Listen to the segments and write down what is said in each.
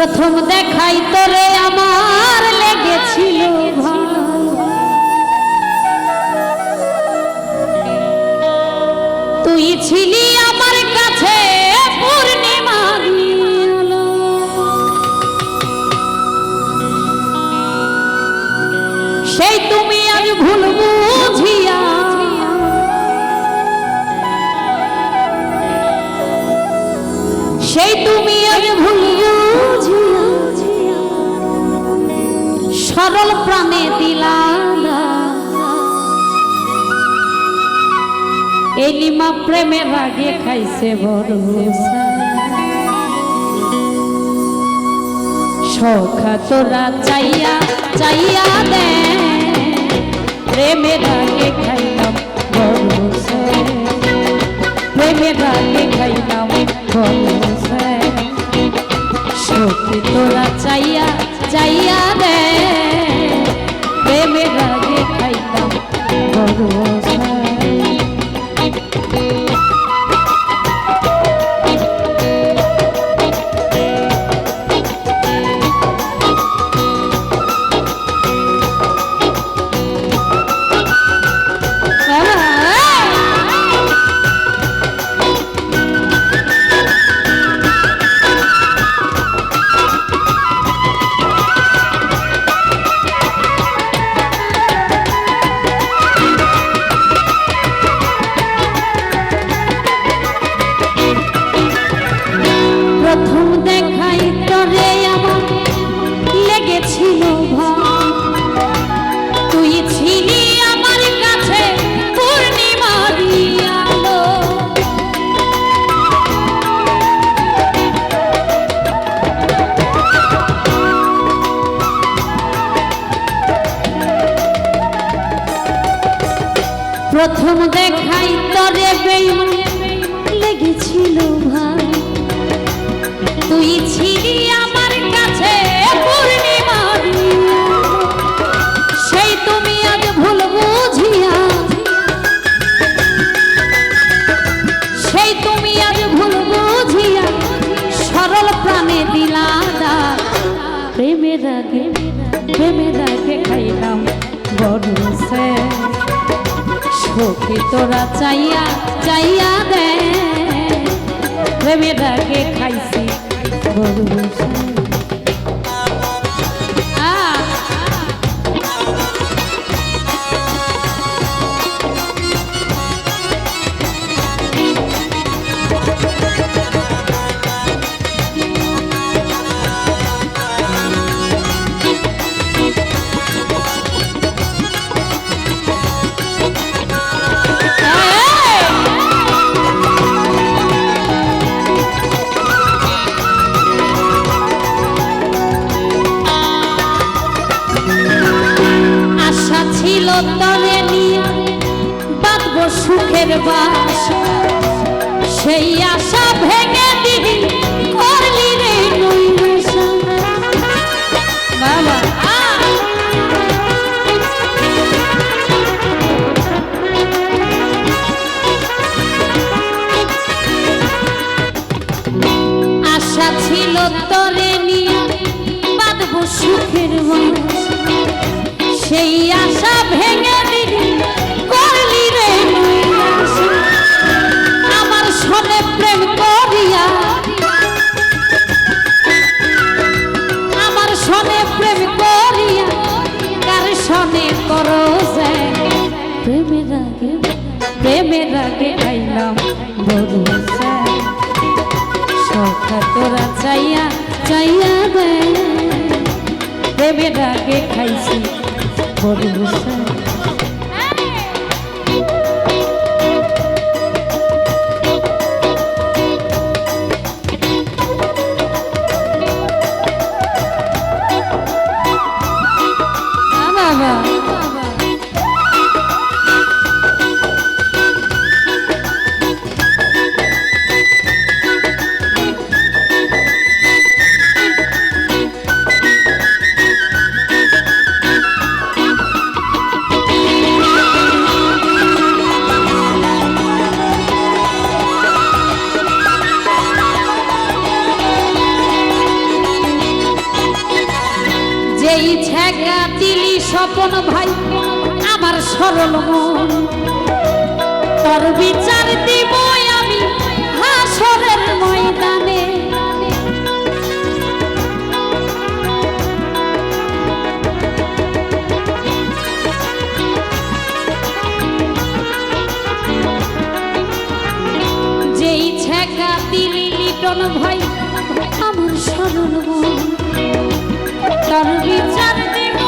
প্রথম দেখাই তোরে আমার লেগেছিল তুই ছিলি আমার কাছে সেই তুমি আজ ভুল এই লিমা প্রেমের আগে খাইছে বড় সখা তোরা চাইয়া চাইয়া দে। প্রেমের আগে খাইলাম বড় প্রেমের খাইলাম সখী তোরা চাইয়া চাইয়া দে। প্রেমের আগে খাইলাম বড় প্রথম দেখাই তরে লেগেছিল ভাই তুই ছিলি আমার কাছে। সেই তুমি আজ ভুল বুঝিয়া সেই তুমি আজ ভুল বুঝিয়া সরল প্রাণে দিলা। প্রেমের আগে প্রেমের আগে খাইলাম বড় সে সখী তোরা চাইয়া চাইয়া দে। প্রেমের আগে খাইছি ছিল তরে বাঁধব সুখের বাস। সেই আশা ভেঙে প্রেমের আগে আইলাম বড় সখা তোরা চাইয়া চাইয়া দে প্রেমের আগে খাইছি বড় কোন ভাই, আমার সরল মন। তোর বিচার দিব আমি হাসরের ময়দানে। যেই ছেকা দিলি লিটন ভাই, আমার সরল মন। তোর বিচার দিব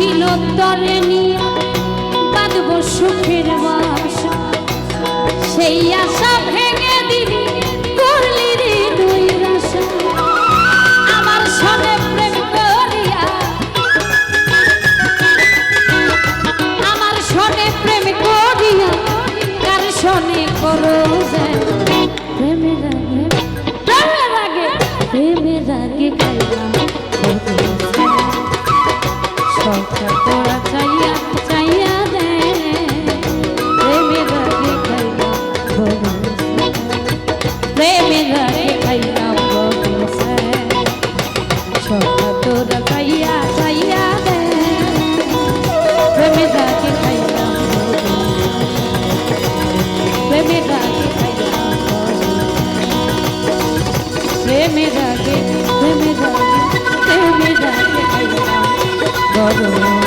ছিল তরে নিয়ে বাঁধব সুখের বাসা। সেই আশা ভেঙে দিবি করো